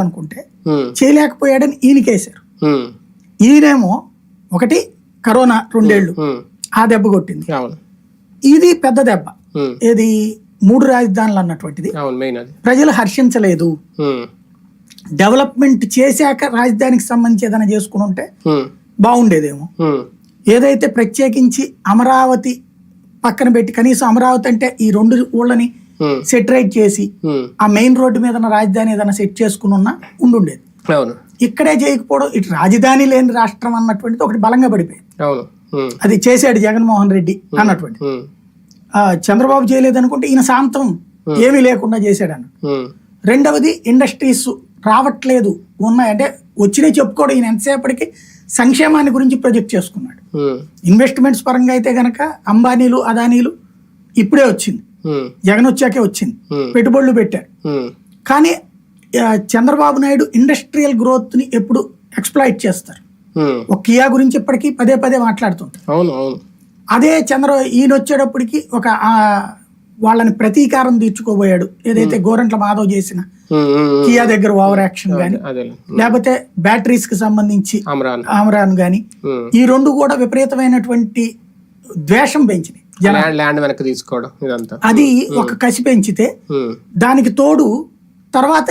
అనుకుంటే చేయలేకపోయాడని ఈయనకేశారు. ఈయనేమో ఒకటి కరోనా రెండేళ్ళు ఆ దెబ్బ కొట్టింది. ఇది పెద్ద దెబ్బ. ఏది? మూడు రాజధానులు అన్నటువంటిది. ప్రజలు హర్షించలేదు. డెవలప్మెంట్ చేశాక రాజధానికి సంబంధించి ఏదైనా చేసుకుని ఉంటే బాగుండేదేమో. ఏదైతే ప్రత్యేకించి అమరావతి పక్కన పెట్టి కనీసం అమరావతి అంటే ఈ రెండు ఊళ్ళని సెటరైట్ చేసి ఆ మెయిన్ రోడ్డు మీద రాజధాని ఏదైనా సెట్ చేసుకుని ఉన్నా ఉండుండేది. అవును. ఇక్కడే చేయకపోవడం ఇటు రాజధాని లేని రాష్ట్రం అన్నటువంటిది ఒకటి బలంగా పడిపోయింది. అవును. అది చేశాడు జగన్మోహన్ రెడ్డి అన్నటువంటి చంద్రబాబు చేయలేదు అనుకుంటే ఈయన శాంతం ఏమీ లేకుండా చేశాడు అన్న రెండవది ఇండస్ట్రీస్ రావట్లేదు ఉన్నాయి. అంటే వచ్చినాయి చెప్పుకోవడం ఈయన ఎంతసేపటికి సంక్షేమాన్ని గురించి ప్రొజెక్ట్ చేసుకున్నాడు. ఇన్వెస్ట్మెంట్స్ పరంగా అయితే గనక అంబానీలు అదానీలు ఇప్పుడే వచ్చింది. జగన్ వచ్చాకే వచ్చింది. పెట్టుబడులు పెట్టారు. కానీ చంద్రబాబు నాయుడు ఇండస్ట్రియల్ గ్రోత్ని ఎప్పుడు ఎక్స్ప్లాయిట్ చేస్తారు. ఒక కియా గురించి ఇప్పటికీ పదే పదే మాట్లాడుతుంటారు. అవును అవును. అదే చంద్ర ఈయన వచ్చేటప్పటికి ఒక వాళ్ళని ప్రతీకారం తీర్చుకోబోయాడు. ఏదైతే గోరంట్ల మాధవ్ చేసిన కియా దగ్గర ఓవర్ యాక్షన్ గాని లేకపోతే బ్యాటరీస్కి సంబంధించి అమరాన్. ఆమరాన్ గాని ఈ రెండు కూడా విపరీతమైనటువంటి ద్వేషం పెంచినాయి. ల్యాండ్ ల్యాండ్ వెనక్కి తీసుకోవడం ఇదంతా. అది ఒక కసి పెంచితే దానికి తోడు తర్వాత